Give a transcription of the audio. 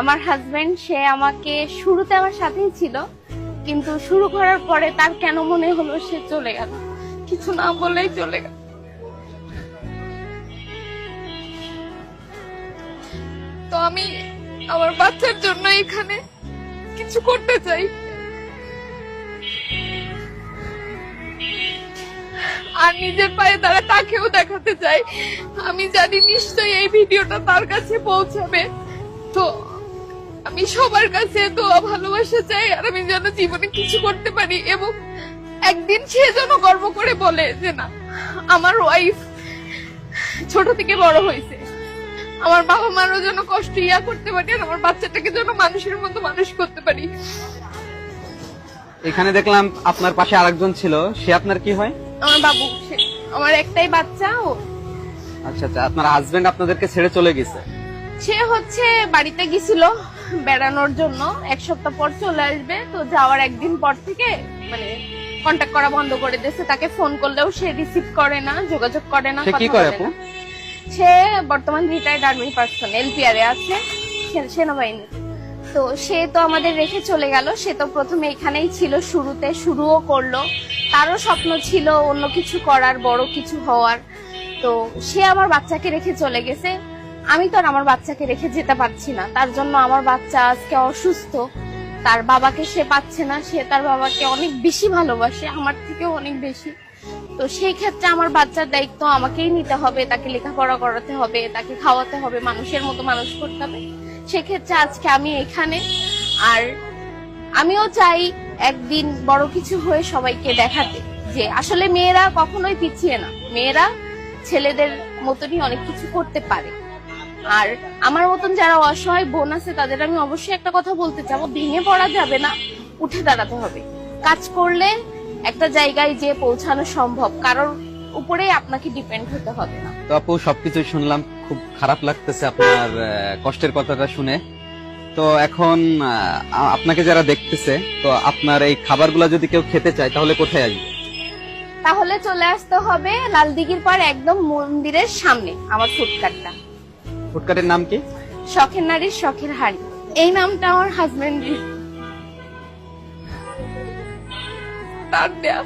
আমার হাজবেন্ড সে আমাকে শুরুতে আমার সাথেই ছিল, কিন্তু শুরু করার পরে তার কেন মনে হলো সে চলে গেল? কিছু না বলেই চলে গেল। তো আমি আমার বাচ্চার জন্য এখানে কিছু করতে চাই। আর নিজের পায়ে তারা তাকেও দেখাতে চাই। আমি জানি নিশ্চয়ই এই ভিডিওটা তার কাছে পৌঁছাবে। তো আমি সবার কাছে দোয়া ভালোবাসা চাই আর আমি যেন জীবনে কিছু করতে পারি এবং একদিন সে যেন গর্ব করে বলে যে না আমার ওয়াইফ ছোট থেকে বড় হয়েছে। আমার বাবা মারও যেন কষ্ট ইয়া করতে পারি আর আমার বাচ্চাটাকে যেন মানুষের মতো মানুষ করতে পারি। এখানে দেখলাম আপনার পাশে আরেকজন ছিল সে আপনার কি হয়? আমার বাবু সে- আমার একটাই বাচ্চা ও। আচ্ছা আচ্ছা আপনার হাজবেন্ড আপনাদেরকে ছেড়ে চলে গেছে। সে হচ্ছে বাড়িতে গেছিল। বেড়ানোর জন্য এক সপ্তাহ পর চলে আসবে। তো যাওয়ার একদিন পর থেকে মানে কন্ট্যাক্ট করা বন্ধ করে দিয়েছে। তাকে ফোন করলেও সে রিসিভ করে না যোগাযোগ করে না সে কি করে আপু? সে বর্তমান রিটায়ার্ড আর্মি পার্সন এলপিআর এ আছে সেনাবাহিনী তো সে তো আমাদের রেখে চলে গেল। সে তো প্রথমে এখানেই ছিল শুরুতে শুরুও করল। তারও স্বপ্ন ছিল অন্য কিছু করার বড় কিছু হওয়ার। তো সে আমার বাচ্চাকে রেখে চলে গেছে। আমি তো আর আমার বাচ্চাকে রেখে যেতে পারছি না। তার জন্য আমার বাচ্চা আজকে অসুস্থ। তার বাবাকে সে পাচ্ছে না। সে তার বাবাকে অনেক বেশি ভালোবাসে, আমার থেকেও অনেক বেশি। তো সেই ক্ষেত্রে আমার বাচ্চার দায়িত্ব আমাকেই নিতে হবে, তাকে লেখাপড়া করাতে হবে, তাকে খাওয়াতে হবে, মানুষের মতো মানুষ করতে হবে। সেক্ষেত্রে আজকে আমি এখানে। আর আমিও চাই একদিন বড় কিছু হয়ে সবাইকে দেখাতে, যে আসলে মেয়েরা কখনোই পিছিয়ে না। মেয়েরা ছেলেদের মতনই অনেক কিছু করতে পারে। আর আমার মতন যারা অসহায় বোন আছে তাদের আমি অবশ্যই একটা কথা বলতে চাবো ভেঙে পড়া যাবে না উঠে দাঁড়াতে হবে। কাজ করলে একটা জায়গায় যে পৌঁছানো সম্ভব কারোর উপরেই আপনাকে ডিপেন্ড হতে হবে না। তো আপু সবকিছু শুনলাম খুব খারাপ লাগতেছে আপনার কষ্টের কথাটা শুনে। তো এখন আপনাকে যারা দেখতেছে তো আপনার এই খাবারগুলো যদি কেউ খেতে চায় তাহলে কোথায় আসবে? তাহলে চলে আসতে হবে লালদিঘির পর একদম মন্দিরের সামনে আমার ফুডকার্টটা ফুটকাটের নাম কি? শখের নারীর শখের হাড়ি। এই নামটা আমার হাজবেন্ডের তার দেয়া